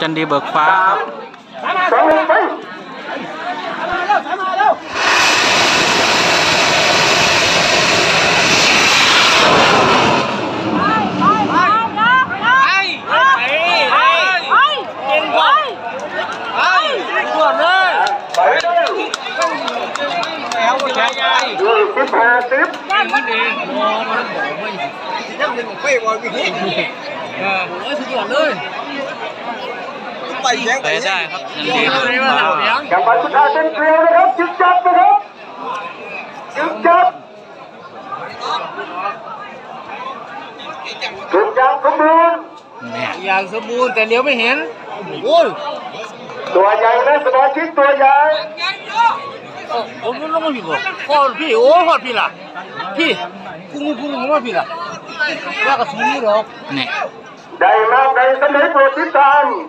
จันดีเบิกฟ้าครับ สองหนึ่งไป ขวดเลย ไปเลยยี่สิบห้าสิบไปได้ครับจันดีเบิกฟ้ากับบัตรสุดท้ายเป็นเกลียวนะครับจึงจับนะครับจึงจับจึงจับสมบูรณ์เนี่ยอย่างสมบูรณ์แต่เลี้ยวไม่เห็นโอ้ยตัวใหญ่นะสมาชิกตัวใหญ่ ผมมันลงมาพี่บ่พอพี่โอ้พอพี่ล่ะ พี่พุ่งพุ่งผมว่าพี่ล่ะว่ากระสุนนี่หรอกเนี่ย ได้มากได้สมัยโปรดติดตาม